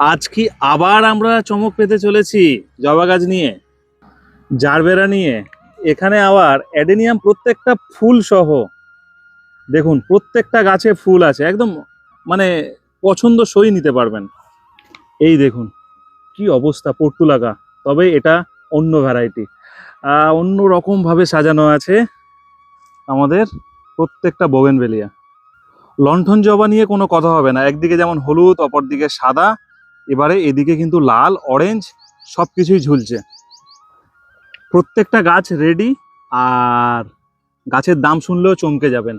আজ কি আবার আমরা চমক পেতে চলেছি জবা গাছ নিয়ে? জারবেরা নিয়ে? এখানে আবার অ্যাডেনিয়াম প্রত্যেকটা ফুল সহ। দেখুন, প্রত্যেকটা গাছে ফুল আছে, একদম মানে পছন্দ সই নিতে পারবেন। এই দেখুন, কি অবস্থা পর্তুলাকা। তবে এটা অন্য ভ্যারাইটি অন্য রকমভাবে সাজানো আছে আমাদের প্রত্যেকটা বোগেনভেলিয়া। লণ্ঠন জবা নিয়ে কোনো কথা হবে না। একদিকে যেমন হলুদ, অপরদিকে সাদা। এবারে এদিকে কিন্তু লাল অরেঞ্জ সব কিছুই ঝুলছে। প্রত্যেকটা গাছ রেডি আর গাছের দাম শুনলেও চমকে যাবেন।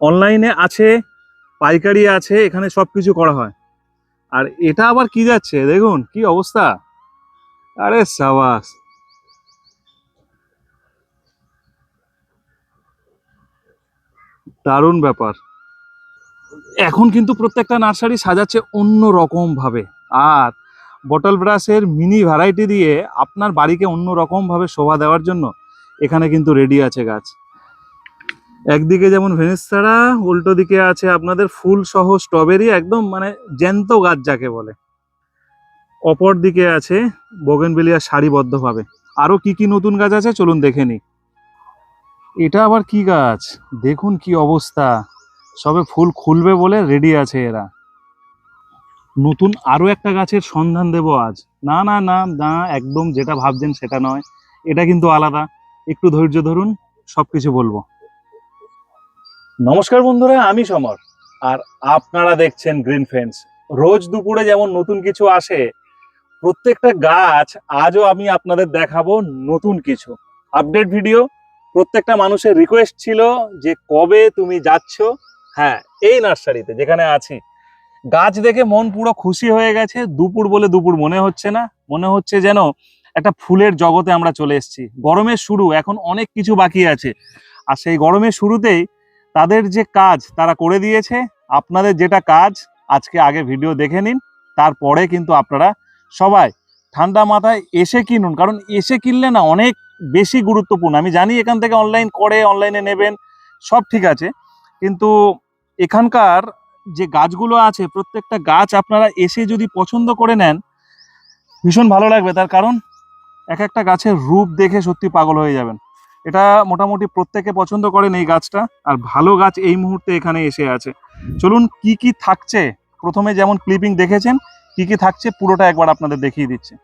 অনলাইনে আছে, পাইকারি আছে, এখানে সব কিছু করা হয়। আর এটা আবার কি যাচ্ছে দেখুন, কি অবস্থা? আরে সাবাস। দারুণ ব্যাপার। এখন কিন্তু প্রত্যেকটা নার্সারি সাজাচ্ছে অন্য রকম ভাবে। আর বটল ব্রাশের মিনি ভ্যারাইটি দিয়ে আপনার বাড়িকে অন্য রকম ভাবে শোভা দেওয়ার জন্য এখানে কিন্তু রেডি আছে গাছ। একদিকে যেমন ভেনিস্তারা উল্টো দিকে আছে আপনাদের ফুল সহ স্ট্রবেরি একদম মানে জ্যান্ত গাছ যাকে বলে। অপর দিকে আছে বোগেনবেলিয়া সারিবদ্ধভাবে। আরও কি কি নতুন গাছ আছে চলুন দেখে নিই। এটা আবার কি গাছ? দেখুন কি অবস্থা। সবে ফুল খুলবে বলে রেডি আছে এরা। নতুন আরও একটা গাছের সন্ধান দেব আজ। না না না না, একদম যেটা ভাবছেন সেটা নয়। এটা কিন্তু আলাদা। একটু ধৈর্য ধরুন, সবকিছু বলব। নমস্কার বন্ধুরা, আমি সমর। আর আপনারা দেখছেন গ্রিন ফেন্স রোজ দুপুরে যেমন নতুন কিছু আসে, প্রত্যেকটা গাছ আজও আমি আপনাদের দেখাবো নতুন কিছু। আপডেট ভিডিও প্রত্যেকটা মানুষের রিকোয়েস্ট ছিল যে কবে তুমি যাচ্ছ হ্যাঁ এই নার্সারিতে যেখানে আছি। গাছ দেখে মন পুরো খুশি হয়ে গেছে। দুপুর বলে দুপুর মনে হচ্ছে না। মনে হচ্ছে যেন একটা ফুলের জগতে আমরা চলে এসেছি। গরমের শুরু, এখন অনেক কিছু বাকি আছে। আর সেই গরমের শুরুতেই তাদের যে কাজ তারা করে দিয়েছে। আপনাদের যেটা কাজ, আজকে আগে ভিডিও দেখে নিন। তারপরে কিন্তু আপনারা সবাই ঠান্ডা মাথায় এসে কিনুন। কারণ এসে কিনলে না অনেক বেশি গুরুত্বপূর্ণ। আমি জানি এখান থেকে অনলাইন করে অনলাইনে নেবেন, সব ঠিক আছে। কিন্তু এখানকার যে গাছগুলো আছে, প্রত্যেকটা গাছ আপনারা এসে যদি পছন্দ করে নেন, ভীষণ ভালো লাগবে। তার কারণ এক একটা গাছের রূপ দেখে সত্যি পাগল হয়ে যাবেন। এটা মোটামুটি প্রত্যেকে পছন্দ করেন এই গাছটা, আর ভালো গাছ এই মুহূর্তে এখানে এসে আছে। চলুন, কি কি থাকছে? প্রথমে যেমন ক্লিপিং দেখেছেন, কি কি থাকছে পুরোটা একবার আপনাদের দেখিয়ে দিচ্ছে।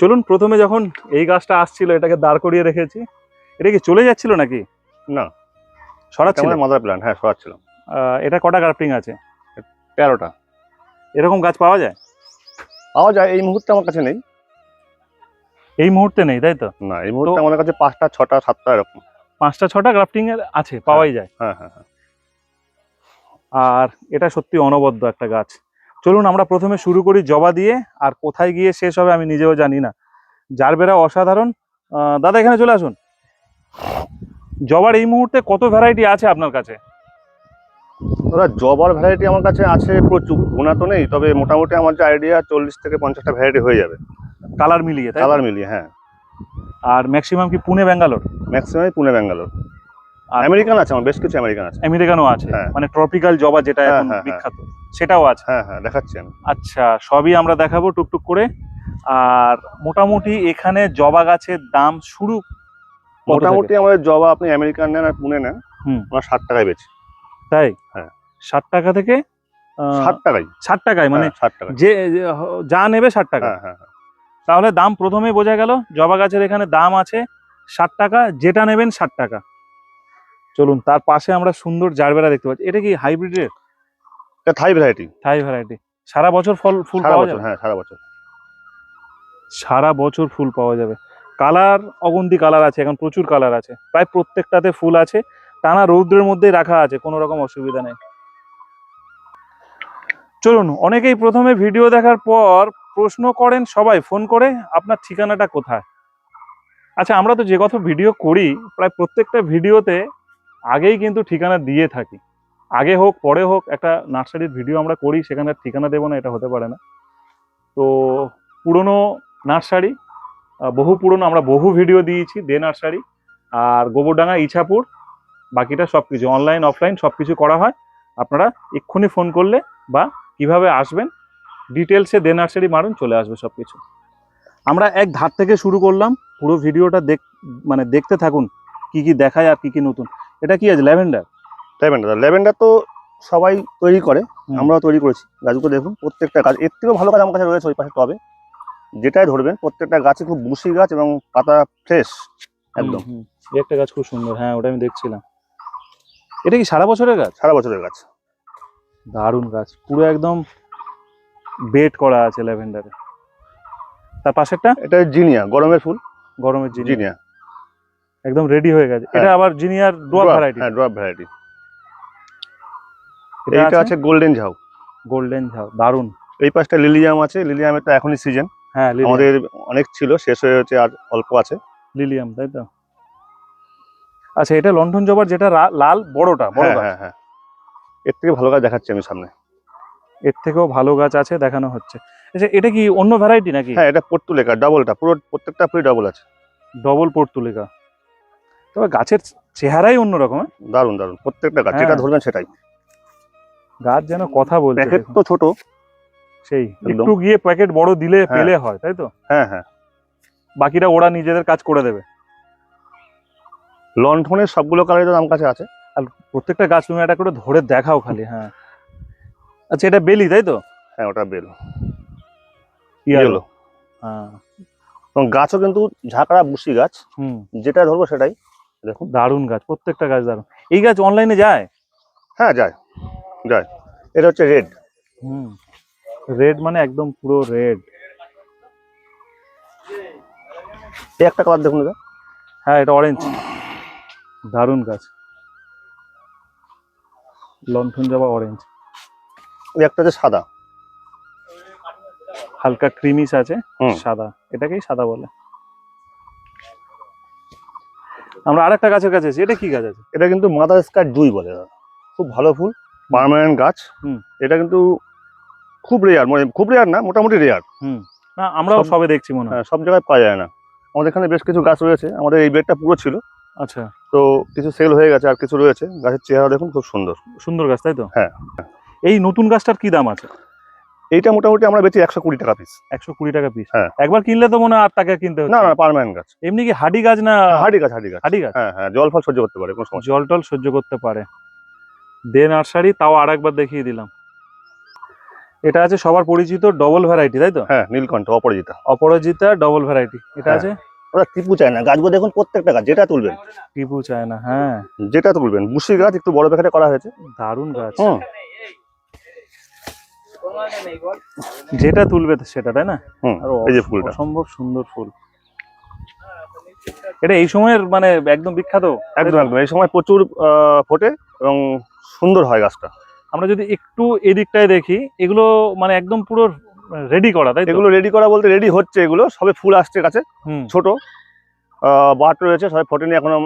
চলুন, প্রথমে যখন এই গাছটা আসছিল, এটাকে দাঁড় করিয়ে রেখেছি। এটা কি চলে যাচ্ছিল নাকি? না। সরাচ্ছিল? মাদার প্ল্যান হ্যাঁ সরাচ্ছিলাম আহ, এটা কটা গ্রাফটিং আছে? তেরোটা। এরকম গাছ পাওয়া যায়? পাওয়া যায় এই মুহূর্তে আমার কাছে নেই। এই মুহূর্তে নেই তাই তো? না এই মুহূর্তে আমাদের কাছে পাঁচটা ছটা সাতটা এরকম। পাঁচটা ছটা গ্রাফটিং এর আছে পাওয়াই যায়। হ্যাঁ হ্যাঁ হ্যাঁ। আর এটা সত্যি অনবদ্য একটা গাছ। চলুন আমরা প্রথমে শুরু করি জবা দিয়ে আর কোথায় গিয়ে শেষ হবে আমি নিজেও জানি না। জারবেরা অসাধারণ। দাদা এখানে চলে আসুন। জবার এই মুহূর্তে কত ভ্যারাইটি আছে আপনার কাছে? দাদা জবার ভ্যারাইটি আমার কাছে আছে প্রচুর গোনা তো নেই তবে মোটামুটি আমার যে আইডিয়া চল্লিশ থেকে পঞ্চাশটা ভ্যারাইটি হয়ে যাবে। কালার মিলিয়ে কালার মিলিয়ে হ্যাঁ। আর ম্যাক্সিমাম কি পুনে ব্যাঙ্গালোর? ম্যাক্সিমাম পুনে ব্যাঙ্গালোর। আর আমেরিকান আছে আমার বেশ কিছু আমেরিকান আছে। আমেরিকানও আছে? হ্যাঁ। মানে ট্রপিক্যাল জবা যেটা হ্যাঁ, এখন হ্যাঁ। বিখ্যাত সেটাও আছে? হ্যাঁ হ্যাঁ দেখাচ্ছি আমি। আচ্ছা সবই আমরা দেখাবো টুকটুক করে। আর মোটামুটি এখানে জবা গাছের দাম শুরু? মোটামুটি আমাদের জবা আপনি আমেরিকান নেন আর পুনে নেন। আমরা ষাট টাকায় বেচি। তাই? হ্যাঁ। ষাট টাকা থেকে ষাট টাকাই ষাট টাকায় মানে মানে ষাট টাকায়। যে যে নেবে ষাট টাকা। হ্যাঁ হ্যাঁ হ্যাঁ। তাহলে দাম প্রথমেই বোঝা গেল জবা গাছের এখানে দাম আছে ষাট টাকা যেটা নেবেন ষাট টাকা। চলুন তার পাশে আমরা সুন্দর জারবেরা দেখতে পাচ্ছি। এটা কি হাইব্রিডের এটা থাই ভ্যারাইটি থাই ভ্যারাইটি সারা বছর ফল ফুল পাওয়া যাবে? হ্যাঁ সারা বছর। সারা বছর ফুল পাওয়া যাবে। কালার অগন্তি কালার আছে, এখন প্রচুর কালার আছে। প্রায় প্রত্যেকটাতে ফুল আছে, টানা রৌদ্রের মধ্যেই রাখা আছে, কোনো রকম অসুবিধা নেই। চলুন, অনেকেই প্রথমে ভিডিও দেখার পর প্রশ্ন করেন, সবাই ফোন করে, আপনার ঠিকানাটা কোথায়? আচ্ছা আমরা তো যে কথা ভিডিও করি, প্রায় প্রত্যেকটা ভিডিওতে আগেই কিন্তু ঠিকানা দিয়ে থাকি। আগে হোক, পরে হোক, একটা নার্সারির ভিডিও আমরা করি, সেখানে ঠিকানা দেবো না, এটা হতে পারে না। তো পুরনো নার্সারি বহু পুরনো আমরা বহু ভিডিও দিয়েছি দে নার্সারি আর গোবরডাঙ্গা ইছাপুর বাকিটা সব কিছু অনলাইন অফলাইন সব কিছু করা হয়। আপনারা এক্ষুনি ফোন করলে বা কীভাবে আসবেন ডিটেলসে দে নার্সারি মারুন চলে আসবে সব কিছু আমরা এক ধার থেকে শুরু করলাম পুরো ভিডিওটা দেখ মানে দেখতে থাকুন কি কি দেখায় আর কি কি নতুন। এটা কি আছে ল্যাভেন্ডার? ল্যাভেন্ডার ল্যাভেন্ডার তো সবাই তৈরি করে আমরাও তৈরি করেছি। গাছগুলো দেখুন প্রত্যেকটা গাছ এর থেকেও ভালো গাছ আমার কাছে রয়েছে ওই পাশে টবে। যেটাই ধরবেন প্রত্যেকটা গাছে খুব বুসি গাছ এবং পাতা ফ্রেশ একদম। একটা গাছ খুব সুন্দর হ্যাঁ ওটা আমি দেখছিলাম। এটা কি সারা বছরের গাছ? সারা বছরের গাছ। দারুণ গাছ পুরো একদম বেড করা আছে ল্যাভেন্ডারে। তার পাশেরটা? এটা জিনিয়া গরমের ফুল। গরমের জিনিয়া। একদম রেডি হয়ে গেছে। হ্যাঁ। এটা আবার জিনিয়ার ডুয়াল ভ্যারাইটি হ্যাঁ ড্রপ ভ্যারাইটি এটা এইটা আছে? আছে গোল্ডেন ঝাউ গোল্ডেন ঝাউ দারুণ। এই পাশটা লিলিয়াম আছে লিলিয়ামের তো এখনই সিজন হ্যাঁ আমাদের অনেক ছিল শেষ হয়ে হচ্ছে আর অল্প আছে। লিলিয়াম তাই তো? আচ্ছা এটা লন্ঠন জবার যেটা লাল বড়টা বড় হ্যাঁ হ্যাঁ হ্যাঁ। এর থেকে ভালো গাছ দেখাচ্ছি আমি সামনে। এর থেকেও ভালো গাছ আছে দেখানো হচ্ছে। আচ্ছা এটা কি অন্য ভ্যারাইটি নাকি? হ্যাঁ এটা পর্তুলেকা ডাবলটা পুরো প্রত্যেকটা ফুলই ডাবল আছে। Double portulaca. তবে গাছের চেহারাই অন্যরকম হ্যাঁ? দারুণ দারুণ প্রত্যেকটা গাছ হ্যাঁ। যেটা ধরবেন সেটাই। গাছ যেন কথা বলছে প্যাকেট তো ছোট সেই। একটু গিয়ে প্যাকেট বড় দিলে হ্যাঁ। পেলে হয় তাই তো? হ্যাঁ হ্যাঁ। বাকিটা ওরা নিজেদের কাজ করে দেবে। লন্ঠনের সবগুলো কালারই তো আমার কাছে আছে। আর প্রত্যেকটা গাছ তুমি একটা করে ধরে দেখাও খালি হ্যাঁ। আচ্ছা এটা বেলি তাই তো? হ্যাঁ ওটা বেল। ইয়েলো ইয়েলো হ্যাঁ। এবং গাছও কিন্তু ঝাঁকড়া বুসি গাছ। হুম। যেটা ধরবো সেটাই। দেখুন। দারুণ গাছ প্রত্যেকটা গাছ দারুণ। এই গাছ অনলাইনে যায়? হ্যাঁ যায়। যায়। এটা হচ্ছে রেড হুম। রেড মানে একদম পুরো রেড এই একটা কালার দেখুন দাদা হ্যাঁ এটা অরেঞ্জ দারুণ গাছ। লন্ঠন জবা অরেঞ্জ এই একটা হচ্ছে সাদা। হালকা ক্রিমিস আছে। সাদা। এটাকেই সাদা বলে। আমরা আরেকটা গাছের কাছে আছি এটা কি গাছ আছে? এটা কিন্তু মাদার স্কার জুই বলে। খুব ভালো ফুল পার্মানেন্ট গাছ। হুম। এটা কিন্তু খুব রেয়ার মানে খুব রেয়ার না মোটামুটি রেয়ার হুম না আমরাও সব- দেখছি মনে হয়। সব জায়গায় পাওয়া যায় না। আমাদের এখানে বেশ কিছু গাছ রয়েছে আমাদের এই বেডটা পুরো ছিল। আচ্ছা। তো কিছু সেল হয়ে গেছে আর কিছু রয়েছে। গাছের চেহারা দেখুন খুব সুন্দর। সুন্দর গাছ তাই তো? হ্যাঁ। এই নতুন গাছটার কি দাম আছে? এইটা মোটামুটি আমরা বেচি একশো কুড়ি টাকা পিস একশো কুড়ি টাকা পিস হ্যাঁ। একবার কিনলে তো মনে হয় আট টাকা কিনতে না না পার্মানেন্ট গাছ। এমনি কি হাডি গাছ না হাডি গাছ হাডি গাছ। হাডি গাছ? হ্যাঁ হ্যাঁ জল ফল সহ্য করতে পারে কোনো সমস্যা জল টল সহ্য করতে পারে। দে নার্সারি তাও আর একবার দেখিয়ে দিলাম। এটা আছে সবার পরিচিত ডবল ভ্যারাইটি তাই তো? হ্যাঁ নীলকণ্ঠ অপরাজিতা। অপরাজিতা ডবল ভ্যারাইটি এটা হ্যাঁ। আছে? ওরা টিপু চায় না গাছগুলো দেখুন প্রত্যেকটা গাছ যেটা তুলবেন। টিপু চায় না হ্যাঁ। যেটা তুলবেন বুসি গাছ একটু বড় প্যাকেটে করা হয়েছে। দারুণ গাছ। হুম। যেটা তুলবে সেটা তাই না? এই যে ফুলটা। অসম্ভব সুন্দর ফুল। এটা এই সময়ের মানে একদম বিখ্যাত? একদম একদম। এই সময় প্রচুর আহ, ফোটে এবং সুন্দর হয় গাছটা। আমরা যদি একটু এদিকটায় দেখি এগুলো মানে একদম পুরো রেডি করা তাই এগুলো রেডি করা বলতে রেডি হচ্ছে এগুলো সবে ফুল আসছে কাছে হুম। ছোট। বাট রয়েছে সবাই ফোটেনি এখনও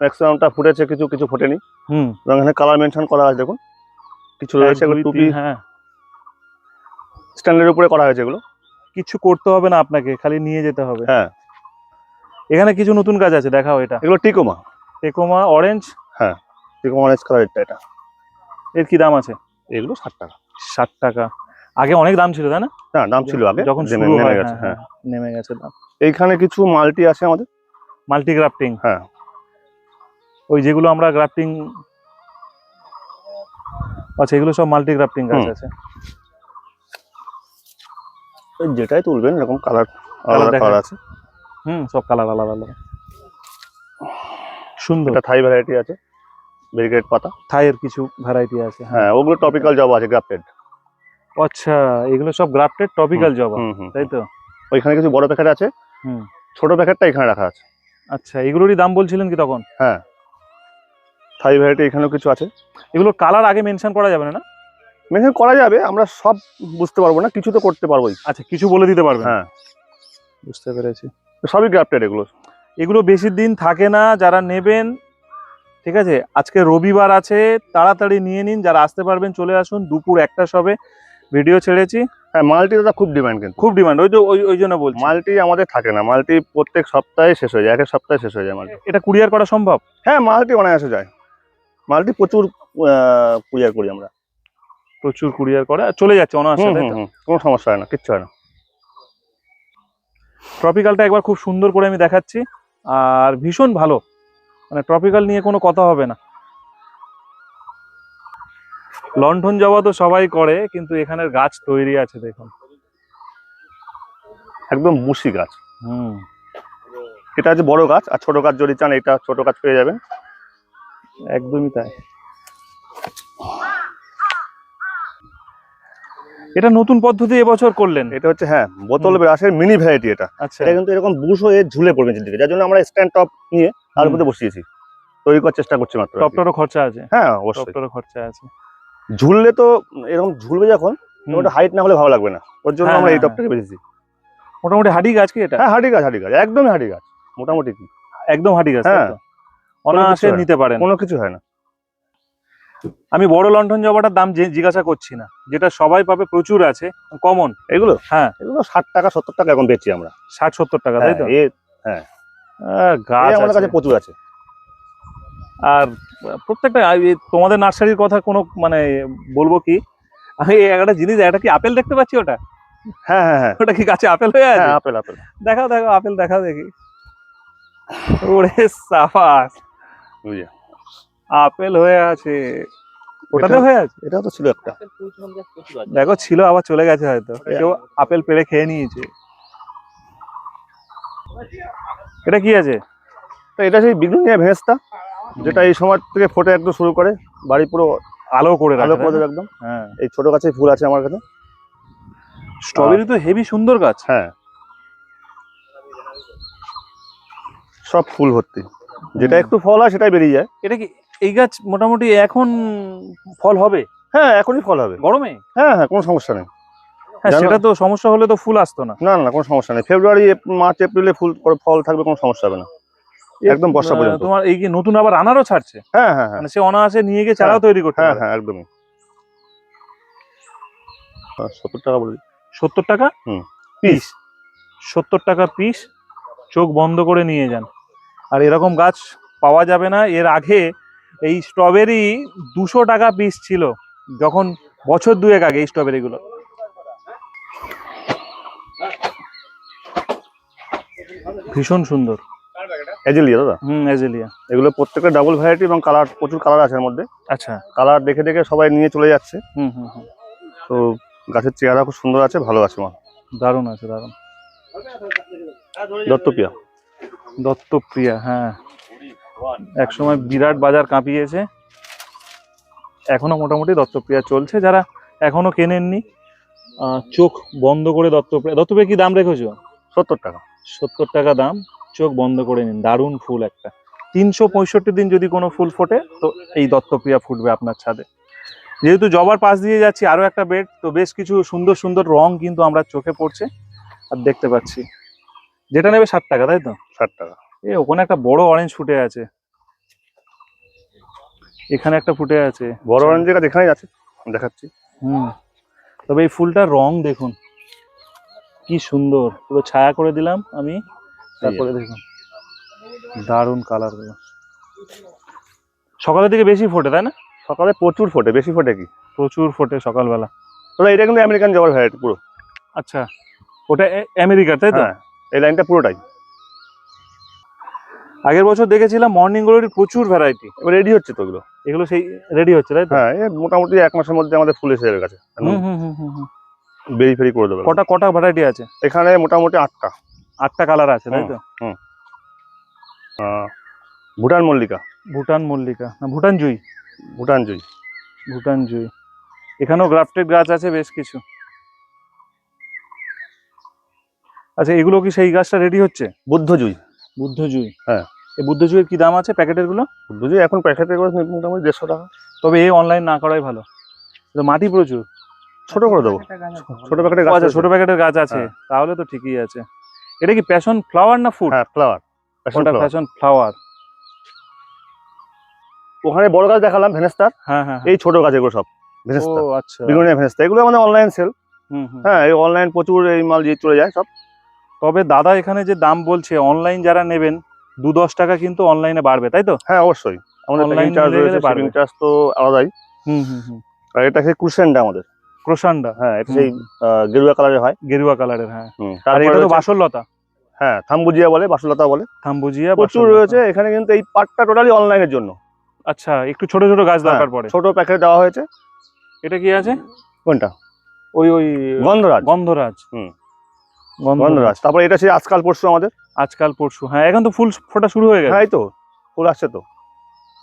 ম্যাক্সিমামটা ফুটেছে কিছু কিছু ফোটেনি। হুম। এবং এখানে কালার মেনশন করা আছে দেখুন। কিছু রয়েছে এগুলো টুপি। হ্যাঁ। স্ট্যান্ডের উপরে করা হয়েছে এগুলো। কিছু করতে হবে না আপনাকে খালি নিয়ে যেতে হবে। হ্যাঁ। এখানে কিছু নতুন গাছ আছে দেখাও এটা। এগুলো টিকোমা। টিকোমা অরেঞ্জ হ্যাঁ টিকোমা অরেঞ্জ কালারেরটা এটা। এর কি দাম আছে? এগুলো ষাট টাকা। ষাট টাকা। আগে অনেক দাম ছিল তাই না? না দাম ছিল আগে যখন নেমে- হয় গেছে হ্যাঁ, হ্যাঁ। হ্যাঁ, নেমে গেছে দাম। এইখানে কিছু মাল্টি আছে আমাদের? Multi grafting. হ্যাঁ। ওই যেগুলো আমরা গ্রাফটিং আচ্ছা এগুলো সব মাল্টি গ্রাফটিং গাছ আছে। ওই যেটাই তুলবেন এরকম কালার আলাদা কালার আছে। হুম সব কালার আলাদা আলাদা। সুন্দর। থাই ভ্যারাইটি আছে। ব্রিগেড পাতা? থাইয়ের কিছু ভ্যারাইটি আছে হ্যাঁ। হ্যাঁ ওগুলো টপিক্যাল জব আছে গ্রাফটেড আচ্ছা এগুলো সব গ্রাফটেড টপিক্যাল জবা তাই তো? ওইখানে কিছু বড় প্যাকেট আছে হুম। ছোট প্যাকেটটা এখানে রাখা আছে। আচ্ছা এগুলোরই দাম বলছিলেন কি তখন? হ্যাঁ। থাই ভ্যারাইটি এখানেও কিছু আছে। এগুলোর কালার আগে মেনশন করা যাবে না না? মেনশন করা যাবে আমরা সব বুঝতে পারব না কিছু তো করতে পারবোই। আচ্ছা কিছু বলে দিতে পারবেন? হ্যাঁ। বুঝতে পেরেছি। সবই গ্রাফটেড এগুলো। এগুলো বেশি দিন থাকে না যারা নেবেন ঠিক আছে? আজকে রবিবার আছে তাড়াতাড়ি নিয়ে নিন যারা আসতে পারবেন চলে আসুন দুপুর একটা সবে ভিডিও ছেড়েছি। হ্যাঁ মালটি দাদা খুব ডিমান্ড কিন্তু। খুব ডিমান্ড ওই তো ওই ওই জন্য বলছি। মালটি আমাদের থাকে না মালটি প্রত্যেক সপ্তাহে শেষ হয়ে যায় এক সপ্তাহে শেষ হয়ে যায় মাল্টি। এটা কুরিয়ার করা সম্ভব? হ্যাঁ মাল্টি অনায়াসে যায়। মালটি প্রচুর কুরিয়ার করি আমরা। প্রচুর কুরিয়ার করে চলে যাচ্ছে অনায়াসে কোনো সমস্যা হয় না কিচ্ছু হয় না। ট্রপিক্যালটা একবার খুব সুন্দর করে আমি দেখাচ্ছি আর ভীষণ ভালো। মানে ট্রপিক্যাল নিয়ে কোনো কথা হবে না। লণ্ঠন জবা তো সবাই করে কিন্তু এখানের গাছ তৈরি আছে দেখুন। একদম মুসি গাছ। হুম। এটা আছে বড় গাছ আর ছোট গাছ যদি চান এটা ছোট গাছ পেয়ে যাবেন। একদমই তাই। এটা নতুন পদ্ধতি এবছর করলেন? এটা হচ্ছে হ্যাঁ বোতল ব্রাশের মিনি ভ্যারাইটি এটা। আচ্ছা। এটা কিন্তু এরকম বুশ হয়ে ঝুলে পড়বে যার জন্য আমরা স্ট্যান্ড টপ নিয়ে তার। উপরে বসিয়েছি। তৈরি করার চেষ্টা করছি মাত্র। টপটারও খরচা আছে? হ্যাঁ অবশ্যই। টপটারও খরচা আছে। ঝুললে তো এরকম ঝুলবে যখন। ওটা হাইট না হলে ভালো লাগবে না। ওর জন্য হ্যাঁ, আমরা এই হ্যাঁ, টপটাকে বেঁচেছি মোটামুটি হাডি গাছ কি এটা? হ্যাঁ হাঁটি গাছ হাঁটি গাছ। একদমই হাঁটি গাছ। মোটামুটি কি? একদম হাডি গাছ হ্যাঁ। অনায়াসে নিতে পারেন। কোনো কিছু হয় না। আমি বড় লণ্ঠন জবাটার দাম জিজ্ঞাসা করছি না যেটা সবাই পাবে প্রচুর আছে কমন এগুলো? হ্যাঁ। এগুলো ষাট টাকা সত্তর টাকা এখন বেচছি আমরা। ষাট সত্তর টাকা তাই তো? হ্যাঁ, আহ, গাছ কাছে প্রচুর আছে। আর প্রত্যেকটা তোমাদের নার্সারির কথা কোনো মানে বলব কি? আমি একটা জিনিস একটা কি আপেল দেখতে পাচ্ছি ওটা? হ্যাঁ হ্যাঁ হ্যাঁ। ওটা কি গাছে আপেল হয়ে আছে? হ্যাঁ আপেল আপেল। দেখাও দেখাও আপেল দেখাও দেখি। ওরে সাফাস বুঝলে আপেল হয়ে আছে। ওটাতে হয়ে আছে? এটাও তো ছিল একটা। দেখো ছিল আবার চলে গেছে হয়তো। কেউ আপেল পেড়ে খেয়ে নিয়েছে। এটা কি আছে? তো এটা সেই বিগ্নুনিয়া ভেঁসটা যেটা এই সময় থেকে ফোটে একদম শুরু করে বাড়ি পুরো আলো করে আলো করে? একদম। হ্যাঁ। এই ছোট গাছে ফুল আছে আমার কাছে। স্ট্রবেরি তো হেভি সুন্দর গাছ। হ্যাঁ। সব ফুল ভর্তি। যেটা একটু ফল হয় সেটাই বেরিয়ে যায়। এটা কি এই গাছ মোটামুটি এখন ফল হবে? হ্যাঁ এখনই ফল হবে। গরমে? হ্যাঁ হ্যাঁ কোনো সমস্যা নেই। হ্যাঁ সেটা তো সমস্যা হলে তো ফুল আসতো না। না না কোনো সমস্যা নেই। ফেব্রুয়ারি মার্চ এপ্রিলে ফুল ফল থাকবে কোনো সমস্যা হবে না। একদম বর্ষা পর্যন্ত। তোমার এই কি নতুন আবার আনারও ছাড়ছে? হ্যাঁ হ্যাঁ হ্যাঁ। মানে সে অনায়াসে নিয়ে গিয়ে চারাও তৈরি করতে হ্যাঁ হ্যাঁ একদমই। হ্যাঁ, সত্তর টাকা বলি সত্তর টাকা? হুম। পিস। সত্তর টাকা পিস। চোখ বন্ধ করে নিয়ে যান। আর এরকম গাছ পাওয়া যাবে না। এর আগে এই স্ট্রবেরি দুশো টাকা পিস ছিল যখন বছর দুয়েক আগে এই স্ট্রবেরিগুলো ভীষণ সুন্দর। এজেলিয়া দাদা? হুম এজেলিয়া এগুলো প্রত্যেকটা ডাবল ভ্যারাইটি এবং কালার প্রচুর কালার আছে এর মধ্যে। আচ্ছা। কালার দেখে দেখে সবাই নিয়ে চলে যাচ্ছে। হুম হুম হুম। তো গাছের চেহারা খুব সুন্দর আছে ভালো আছে মাল দারুণ আছে দারুণ। দত্তপিয়া দত্তপ্রিয়া হ্যাঁ। একসময় বিরাট বাজার কাঁপিয়েছে। এখনও মোটামুটি দত্তপ্রিয়া চলছে। যারা এখনও কেনেননি চোখ বন্ধ করে দত্তপ্রিয়া দত্তপ্রিয়া কি দাম রেখেছো? সত্তর টাকা। সত্তর টাকা দাম। চোখ বন্ধ করে নিন। দারুণ ফুল একটা। তিনশো পঁয়ষট্টি দিন যদি কোনো ফুল ফোটে তো এই দত্তপ্রিয়া ফুটবে আপনার ছাদে। যেহেতু জবার পাশ দিয়ে যাচ্ছি আরও একটা বেড তো বেশ কিছু সুন্দর সুন্দর রং কিন্তু আমরা চোখে পড়ছে। আর দেখতে পাচ্ছি। যেটা নেবে ষাট টাকা তাই তো? ষাট টাকা। এ ওখানে একটা বড় অরেঞ্জ ফুটে আছে। এখানে একটা ফুটে আছে। বড় অরেঞ্জ গাছ এখানেই আছে দেখাচ্ছি। হুম। তবে এই ফুলটার রং দেখুন কি সুন্দর। পুরো ছায়া করে দিলাম আমি তারপরে দেখুন। দারুণ কালারগুলো। সকালের দিকে বেশি ফোটে তাই না? সকালে প্রচুর ফোটে বেশি ফোটে কি? প্রচুর ফোটে সকালবেলা। দাদা এটা কিন্তু আমেরিকান জবার ভ্যারাইটি পুরো। আচ্ছা ওটা আমেরিকার তাই তো? হ্যাঁ এই লাইনটা পুরোটাই। আগের বছর দেখেছিলাম মর্নিং গ্লোরির প্রচুর ভ্যারাইটি এবার রেডি হচ্ছে তো ওগুলো এগুলো সেই রেডি হচ্ছে তাই হ্যাঁ মোটামুটি এক মাসের মধ্যে আমাদের ফুল এসে যাবে গাছে। হুম হুম হুম হুম হুম। বেরি ফেরি করে দেবে। কটা কটা ভ্যারাইটি আছে? এখানে মোটামুটি আটটা। আটটা কালার আছে তাই তো? আহ, ভুটান মল্লিকা। ভুটান মল্লিকা। না ভুটান জুই। ভুটান জুই। ভুটান জুই। এখানেও গ্রাফটেড গাছ আছে বেশ কিছু। আচ্ছা এগুলো কি সেই গাছটা রেডি হচ্ছে? বুদ্ধ জুই। বুদ্ধ জুই হ্যাঁ। এই বুদ্ধ জুইয়ের কি দাম আছে প্যাকেটেরগুলো বুদ্ধ জুই এখন প্যাকেটে করে মোটামুটি দেড়শো টাকা। তবে এই অনলাইন না করাই ভালো। মাটি প্রচুর। ছোট করে দেবো। ছোট প্যাকেটে ও গাছ আচ্ছা আছে। ছোট প্যাকেটের গাছ আছে। হ্যাঁ। তাহলে তো ঠিকই আছে। এটা কি প্যাশন ফ্লাওয়ার না ফুড হ্যাঁ ফ্লাওয়ার প্যাশন ফ্লাওয়ার ওখানে বড় গাছ দেখালাম ভেনেস্তার। হ্যাঁ হ্যাঁ এই ছোট গাছ এগুলো সব ও ভেনেস্তা আচ্ছা। বিগুনিয়া ভেনেস্তা এগুলো আমাদের অনলাইন সেল হ্যাঁ এই অনলাইন প্রচুর এই মাল দিয়ে চলে যায় সব। তবে দাদা এখানে যে দাম বলছে অনলাইন যারা নেবেন দু দশ টাকা কিন্তু অনলাইনে বাড়বে তাই তো? হ্যাঁ অবশ্যই। আমাদের প্যাকিং চার্জ রয়েছে শিপিং চার্জ তো আলাদাই। হুম হুম হুম। আর এটা সেই কুশনটা আমাদের। ক্রোশানটা হ্যাঁ এটা সেই গেরুয়া কালারের হয়। গেরুয়া কালারের হ্যাঁ। আর এটা তো বাসরলতা হ্যাঁ থাম্বুজিয়া বলে বাসুলতা বলে। থাম্বুজিয়া প্রচুর রয়েছে এখানে কিন্তু এই পার্টটা টোটালি অনলাইনের জন্য। আচ্ছা একটু ছোট ছোট গাছ দরকার হ্যাঁ, পড়ে। ছোট প্যাকেট দেওয়া হয়েছে। এটা কি আছে? কোনটা? ওই ওই গন্ধরাজ। গন্ধরাজ। হুম। গন্ধরাজ তারপরে এটা সেই আজকাল পরশু আমাদের? আজকাল পরশু হ্যাঁ এখন তো ফুল ফোটা শুরু হয়ে গেছে। হ্যাঁ এই তো ফুল আসছে তো।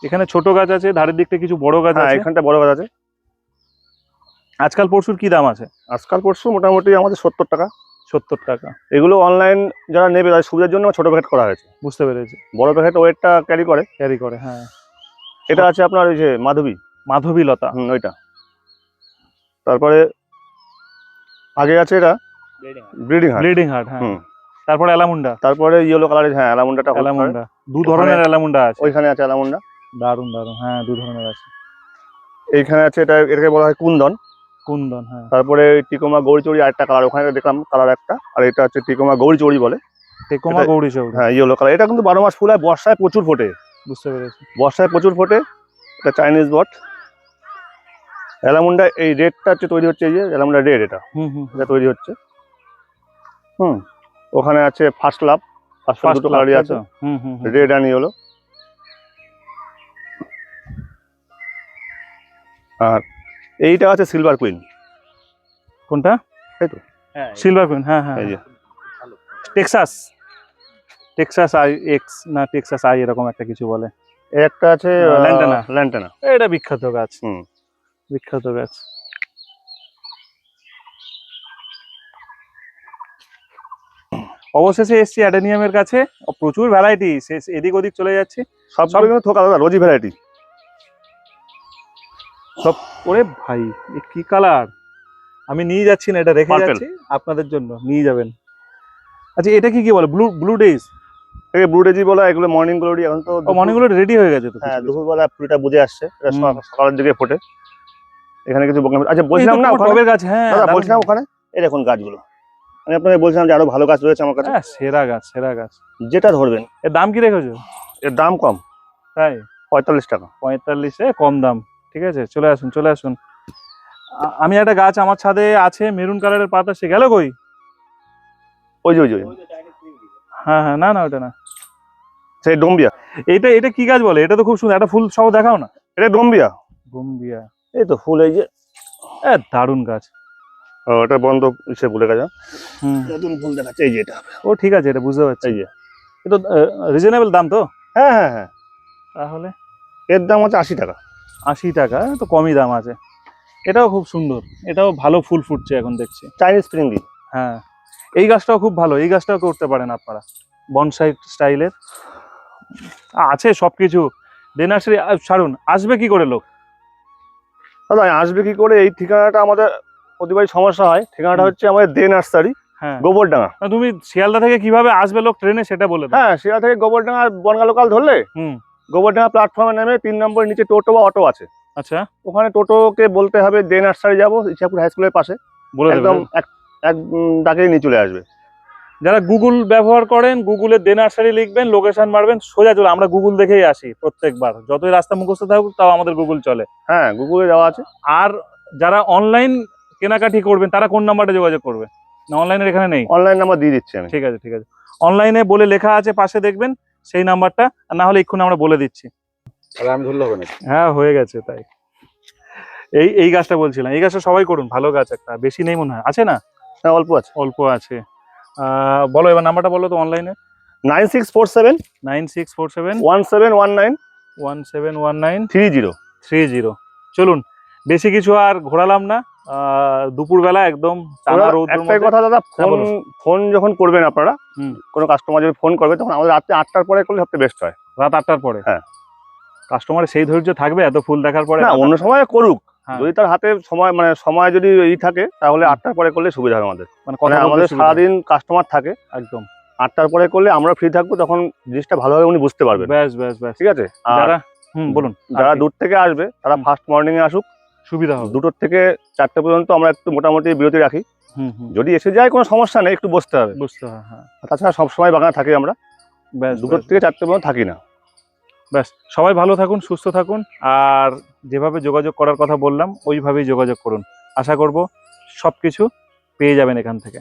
এখানে ছোট গাছ আছে ধারের দিকটা কিছু বড় গাছ হ্যাঁ আছে। এখানটা বড় গাছ আছে। আজকাল পরশুর কি দাম আছে? আজকাল পরশু মোটামুটি আমাদের সত্তর টাকা। সত্তর টাকা। এগুলো অনলাইন যারা নেবে তাদের সুবিধার জন্য ছোট প্যাকেট করা হয়েছে। বুঝতে পেরেছি। বড় প্যাকেট ওয়েটটা ক্যারি করে। ক্যারি করে হ্যাঁ। এটা আছে আপনার ওই যে মাধবী। মাধবী লতা হুম ওইটা। তারপরে আগে আছে এটা ব্রিডিং হার্ট ব্লিডিং হার্ট হ্যাঁ। তারপরে অ্যালামুন্ডা। তারপরে ইয়েলো কালারের হ্যাঁ অ্যালামুন্ডাটা অ্যালামুন্ডা। দু ধরনের অ্যালামুন্ডা আছে। ওইখানে আছে অ্যালামুন্ডা? দারুণ দারুণ হ্যাঁ দু ধরনের আছে। এইখানে আছে এটা এটাকে বলা হয় কুন্দন। কুন্দন হ্যাঁ। তারপরে টিকোমা গৌরচড়ি আরেকটা কালার ওখানে দেখলাম কালার একটা আর এটা হচ্ছে টিকোমা গৌরী বলে। টেকোমা এটা- গৌরী হ্যাঁ ইয়েলো কালার এটা কিন্তু বারো মাস ফুল হয় বর্ষায় প্রচুর ফোটে। বুঝতে পেরেছি। বর্ষায় প্রচুর ফোটে এটা চাইনিজ বট। অ্যালামুন্ডা এই রেডটা হচ্ছে তৈরি হচ্ছে এই যে অ্যালামুন্ডা রেড এটা। হুম হুম। এটা তৈরি হচ্ছে। হুম ওখানে আছে ফার্স্ট লাভ ফার্স্ট কালারই আছে। হুম হুম হুম। রেড অ্যান্ড ইয়েলো আর এইটা আছে সিলভার কুইন কোনটা? এই তো। সিলভার হ্যাঁ হ্যাঁ এই টেক্সাস টেক্সাস আই এক্স না টেক্সাস আই এরকম একটা কিছু বলে। একটা আছে ল্যান্টানা। ল্যান্টানা এটা বিখ্যাত গাছ। হুম। বিখ্যাত গাছ। অবশেষে এসছি অ্যাডেনিয়ামের কাছে। প্রচুর ভ্যারাইটি এদিক ওদিক চলে যাচ্ছে। সব কিন্তু থোকা দাদা রোজি ভ্যারাইটি সব ওরে ভাই এ কি কালার আমি নিয়ে যাচ্ছি না এটা রেখে যাচ্ছি। আপনাদের জন্য নিয়ে যাবেন। আচ্ছা এটা কি কি বলে? ব্লু ব্লু ডেজ এই ব্লুডেজি বলা এগুলো মর্নিং গ্লোরি এখন তো মর্নিংগুলো রেডি হয়ে গেছে তো হ্যাঁ। দুপুরবেলা পুরিটা বুঝে আসছে। এটা সকালের দিকে ফোটে। এখানে কিছু আচ্ছা বলছিলাম না ওখানে? গাছ হ্যাঁ দাদা বলছিলাম ওখানে? এই দেখুন গাছগুলো। আমি আপনাকে বলছিলাম যে আরও ভালো গাছ রয়েছে আমার কাছে। হ্যাঁ সেরা গাছ সেরা গাছ। যেটা ধরবেন। এর দাম কি রেখেছো? এর দাম কম। তাই? পঁয়তাল্লিশ টাকা। পঁয়তাল্লিশে কম দাম। ঠিক আছে চলে আসুন চলে আসুন। আমি একটা গাছ আমার ছাদে আছে মেরুন কালারের পাতা সে গেল কই? ওই যে ওই যে হ্যাঁ হ্যাঁ না না ওটা না। সেই ডোম্বিয়া। এটা এটা কি গাছ বলে? এটা তো খুব সুন্দর একটা ফুল সহ দেখাও না। এটা ডোম্বিয়া। গম্বিয়া এই তো ফুল এই যে। দারুণ গাছ। ও, এটা বন্ধ ইসে ভুলে গেছে। নতুন ফুল দেখাচ্ছে এই যে এটা ও ঠিক আছে এটা বুঝতে পারছি। এই যে। এটা রিজনেবল দাম তো? হ্যাঁ হ্যাঁ হ্যাঁ। তাহলে? এর দাম হচ্ছে আশি টাকা। আশি টাকা তো কমই দাম আছে। এটাও খুব সুন্দর। এটাও ভালো ফুল ফুটছে এখন দেখছি। চাইনিজ স্প্রিঙ্গি হ্যাঁ। এই গাছটাও খুব ভালো এই গাছটাও করতে পারেন আপনারা। বনসাই স্টাইলের আছে সবকিছু। ডেনার্সারি ছাড়ুন আসবে কি করে লোক? দাদা আসবে কি করে? এই ঠিকানাটা আমাদের প্রতিবারই সমস্যা হয়। ঠিকানাটা হচ্ছে আমাদের দে নার্সারি হ্যাঁ। গোবরডাঙ্গা। তুমি শিয়ালদা থেকে কীভাবে আসবে লোক ট্রেনে সেটা বলে হ্যাঁ সেটা থেকে গোবরডাঙ্গা বনগা লোকাল ধরলে হুম। গোবরডাঙ্গা প্ল্যাটফর্মে নেমে তিন নম্বর নিচে টোটো বা অটো আছে। আচ্ছা। ওখানে টোটোকে বলতে হবে দে নার্সারি যাব ইচ্ছাপুর হাই স্কুলের পাশে। বলে একদম এক এক ডাকে নিয়ে চলে আসবে। যারা গুগল ব্যবহার করেন গুগলে দে নার্সারি লিখবেন লোকেশন মারবেন সোজা চলে আমরা গুগল দেখেই আসি প্রত্যেকবার। যতই রাস্তা মুখস্থ থাকুক তাও আমাদের গুগল চলে। হ্যাঁ গুগলে যাওয়া আছে। আর যারা অনলাইন কেনাকাটি করবেন তারা কোন নাম্বারে যোগাযোগ করবে? না অনলাইনের এখানে নেই? অনলাইন নাম্বার দিয়ে দিচ্ছি আমি। ঠিক আছে ঠিক আছে। অনলাইনে বলে লেখা আছে পাশে দেখবেন সেই নাম্বারটা আর না হলে এক্ষুনি আমরা বলে দিচ্ছি। তাহলে আমি ধরলে হবে না হ্যাঁ হয়ে গেছে তাই। এই এই গাছটা বলছিলাম এই গাছটা সবাই করুন ভালো গাছ একটা বেশি নেই মনে হয়। আছে না? হ্যাঁ অল্প আছে। অল্প আছে। বলো এবার নাম্বারটা বলো তো অনলাইনে nine six four seven. Nine six four seven. One seven one nine. One seven one nine. Three zero. Three zero. চলুন বেশি কিছু আর ঘোরালাম না। দুপুরবেলা একদম একটাই কথা দাদা হ্যাঁ, ফোন ফোন যখন করবেন আপনারা। কোনো কাস্টমার যদি ফোন করবে তখন আমাদের রাত্রে আটটার পরে করলে সবচেয়ে বেস্ট হয়। রাত আটটার পরে? হ্যাঁ। কাস্টমারের সেই ধৈর্য থাকবে এত ফুল দেখার পরে? না অন্য সময় করুক। হ্যাঁ। যদি তার হাতে সময় মানে সময় যদি ই থাকে তাহলে আটটার পরে করলে সুবিধা হবে আমাদের। মানে মানে আমাদের সারাদিন কাস্টমার থাকে। একদম। আটটার পরে করলে আমরা ফ্রি থাকব তখন জিনিসটা ভালোভাবে উনি বুঝতে পারবেন। ব্যাস ব্যাস ব্যাস। ঠিক আছে? আর যারা হুম বলুন। যারা দূর থেকে আসবে তারা ফার্স্ট মর্নিং এ আসুক সুবিধা হবে। দুটোর থেকে চারটে পর্যন্ত আমরা একটু মোটামুটি বিরতি রাখি। যদি এসে যায় কোনো সমস্যা নেই একটু বসতে হবে। বুঝতে হবে হ্যাঁ। তাছাড়া সবসময় বাগানে থাকি আমরা। ব্যাস দুটোর থেকে চারটে পর্যন্ত থাকি না। ব্যাস সবাই ভালো থাকুন সুস্থ থাকুন আর যেভাবে যোগাযোগ করার কথা বললাম ওইভাবেই যোগাযোগ করুন। আশা করব সব কিছু পেয়ে যাবেন এখান থেকে।